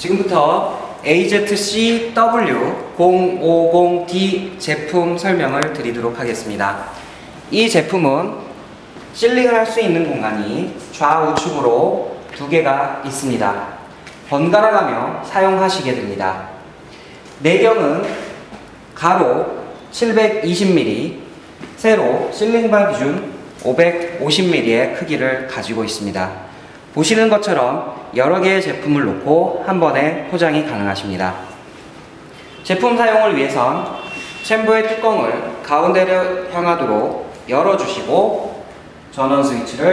지금부터 AZCW050D 제품 설명을 드리도록 하겠습니다. 이 제품은 실링을 할 수 있는 공간이 좌우측으로 두 개가 있습니다. 번갈아 가며 사용하시게 됩니다. 내경은 가로 720mm, 세로 실링바 기준 550mm의 크기를 가지고 있습니다. 보시는 것처럼 여러 개의 제품을 놓고 한 번에 포장이 가능하십니다. 제품 사용을 위해선 챔버의 뚜껑을 가운데로 향하도록 열어주시고 전원 스위치를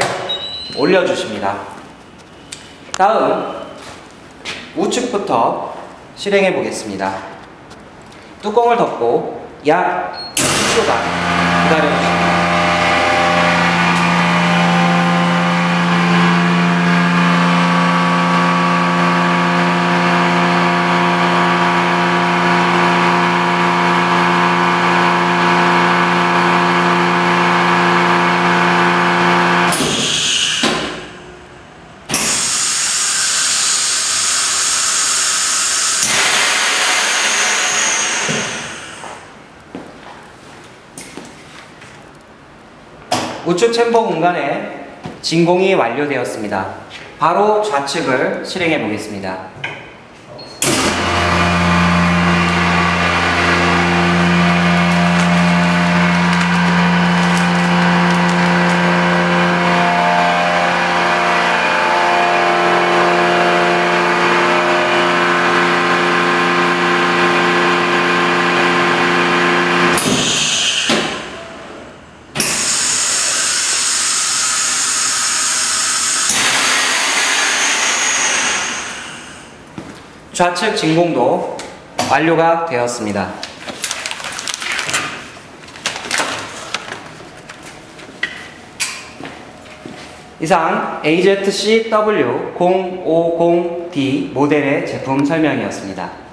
올려주십니다. 다음 우측부터 실행해 보겠습니다. 뚜껑을 덮고 약 10초간 기다려주십니다. 우측 챔버 공간에 진공이 완료되었습니다. 바로 좌측을 실행해 보겠습니다. 좌측 진공도 완료가 되었습니다. 이상 AZCW050D 모델의 제품 설명이었습니다.